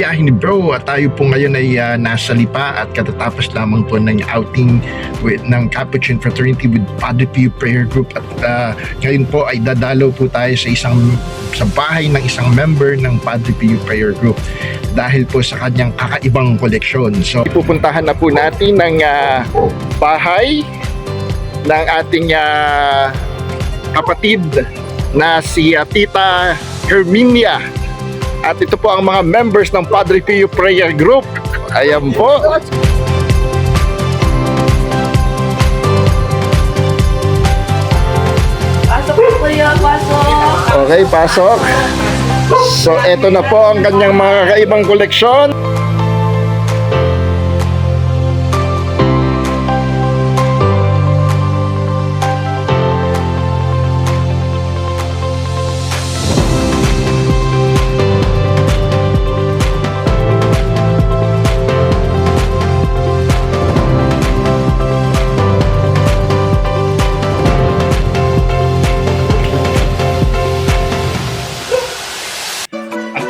biyahe ni bro. At tayo po ngayon ay ah, nasa Lipa at katatapos lamang po ng outing with, ng Capuchin Fraternity with Padre Pio Prayer Group. At ah, ngayon po ay dadalaw po tayo sa isang sa bahay ng isang member ng Padre Pio Prayer Group dahil po sa kanyang kakaibang koleksyon. So pupuntahan na po natin ng ah, bahay ng ating ah, kapatid na si ah, Tita Herminia at ito po ang mga members ng Padre Pio Prayer Group. Ayan po. Pasok po kuya, pasok. Okay, pasok. So, ito na po ang kanyang mga kakaibang koleksyon.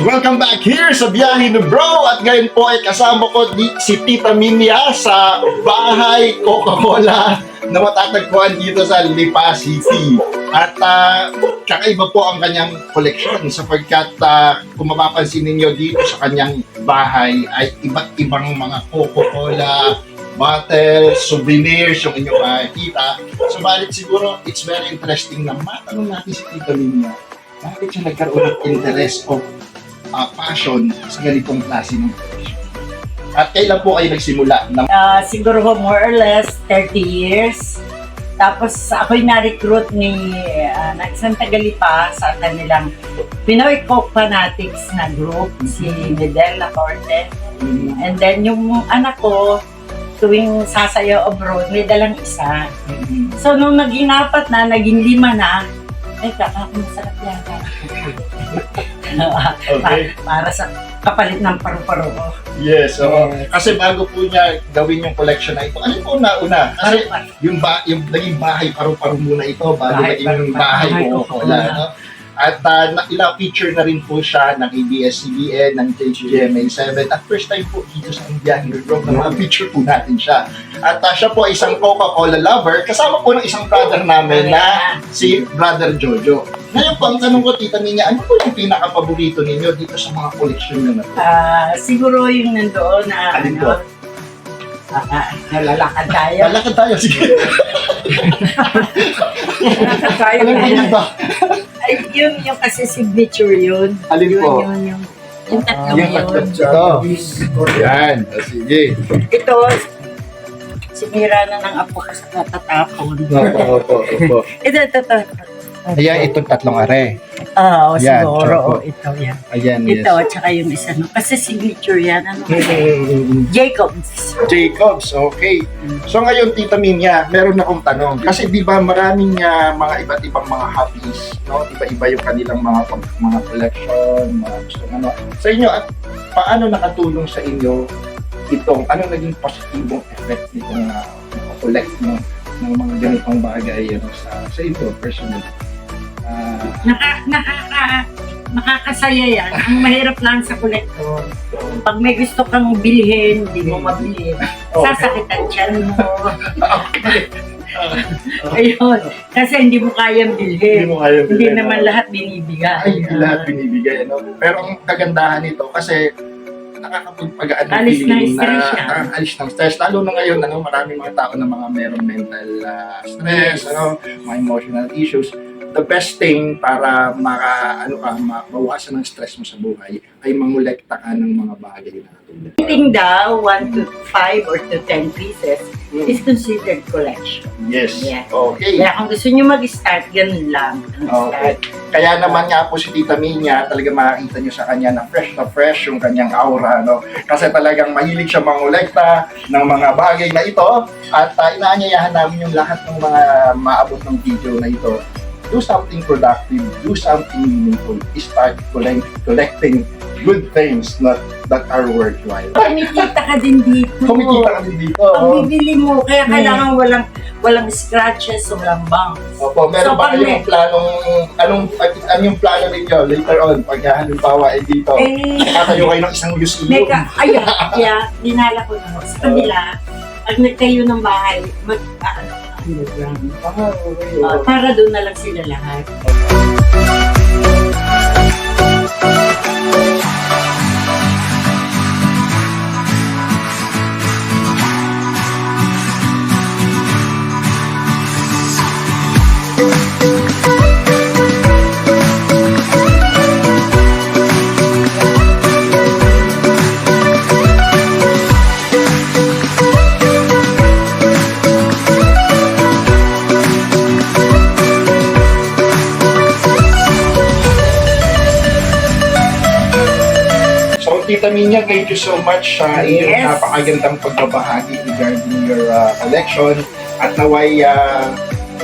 Welcome back here sa Biyahe ni Bro at ngayon po ay kasama ko di, si Tita Minia sa bahay Coca-Cola na matatagpuan dito sa Lipa City. At ah, kakaiba po ang kanyang koleksyon sapagkat ah, kung mapapansin ninyo dito sa kanyang bahay ay iba't ibang mga Coca-Cola, bottles, souvenirs yung inyong makikita. Subalit siguro it's very interesting na matanong natin si Tita Minia bakit siya nagkaroon ng interest o uh, passion sa ganitong klase ng profession? At kailan po kayo nagsimula na Ah, siguro ho more or less 30 years. Tapos ako'y na-recruit ni uh, ng isang tagalipa sa kanilang Pinoy Coke Fanatics na group, si Medel Lacorte. And then yung anak ko, tuwing sasayaw abroad, may dalang isa. So nung naging apat na, naging lima na, ay kaka, masarap yan. Okay. para sa kapalit ng paru-paro ko. Yes, oo. Kasi bago po niya gawin yung collection na ito, ano po na-una? Kasi yung, ba, yung naging bahay paru-paro muna ito bago Bahay naging paru-paro. bahay Bahay ko. Coca-Cola. No? At uh, na, ila-feature na rin po siya ng ABS-CBN, ng GMA7. At first time po dito sa Indian Group na ma-feature po natin siya. At uh, siya po ay isang Coca-Cola lover. Kasama po ng isang brother namin na si Brother Jojo. Ngayon po, ang tanong ko, Tita Minya, ano po yung pinaka-paborito ninyo dito sa mga collection nyo na to? Ah, siguro yung nandoon na Alin ano, po? ah, ah, nalalakad tayo. Lalakad tayo, sige. Nalalakad tayo. Alam mo yun ba? Ay, yun yung kasi signature yun. Alin yun, po? Yun, yung, yung tatlong Yung yun. Ito. Yan. Ah, Sige. Ito, sinira na ng apo ko sa natatapon. Opo, opo, opo. Ito, ito, ito. Ayan, itong tatlong are. Oo, Yan, siguro. opo. oh, ito, yan. Ayan, yes. Ito, tsaka yung isa. No? Kasi signature yan. Ano? Jacobs. Jacobs, okay. So ngayon, Tita Minya, meron akong tanong. Kasi di ba maraming ah, mga iba't ibang mga hobbies, no? Iba-iba yung kanilang mga pag- mga collection, mga gusto ano. Sa inyo, at paano nakatulong sa inyo itong, ano naging positibong effect nitong uh, collect mo ng mga ganitong bagay ano, sa, sa inyo, personally? Naka, nakaka, nakakasaya yan. Ang mahirap lang sa kolektor. Pag may gusto kang bilhin, hindi mo mabili. Sasakitan tiyan mo. Ayun. Kasi hindi mo kayang hindi bilhin. mo kaya Hindi bilhin, naman no? lahat binibigay. ay hindi lahat binibigay ano pero ang kagandahan nito kasi nakakapagpagaan ng Alis ng feeling na stress siya. nakakalis ng stress lalo na ngayon ano maraming mga tao na mga merong mental ah, stress ano mga emotional issues the best thing para maka ano ka ma- mawasan ng stress mo sa buhay ay mangolekta ka ng mga bagay na tulad Anything daw, 1 to 5 or to 10 pieces, is considered collection. yes Yeah. okay Kaya kung gusto nyo mag-start, ganun lang. ang Okay. start. Kaya naman nga po si Tita Minya, talaga makikita niyo sa kanya na fresh na fresh yung kanyang aura, no? Kasi talagang mahilig siya mangolekta ng mga bagay na ito at uh, inaanyayahan namin yung lahat ng mga maabot ng video na ito do something productive, do something meaningful, start collect, collecting good things not that are worthwhile. Kumikita ka din dito. Kumikita ka din dito. Oh. bibili mo, kaya Hmm. kailangan walang walang scratches, walang bumps. Opo, meron So, ba kayong planong, anong, ano yung plano ninyo later on, pag halimbawa ay dito, Eh, nakatayo kayo ng isang museum. Mega, ayun, kaya dinala ko na sa kanila, pag nagtayo ng bahay, mag, ano, underground. Ah, okay, oo. para doon na lang sila lahat. Minya, thank you so much sa inyong Yes. napakagandang pagbabahagi regarding your uh, collection at naway uh,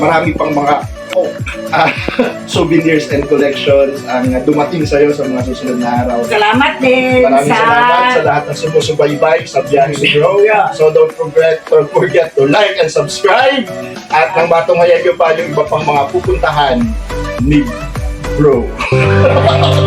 marami pang mga oh, ah, souvenirs and collections ang uh, dumating sa iyo sa mga susunod na araw. Salamat din Maraming sa... salamat sa lahat ng sumusubaybay sa biyahe ni Bro. Yeah. So don't forget, don't forget to like and subscribe. At nang matungayan nyo pa yung iba pang mga pupuntahan ni Bro.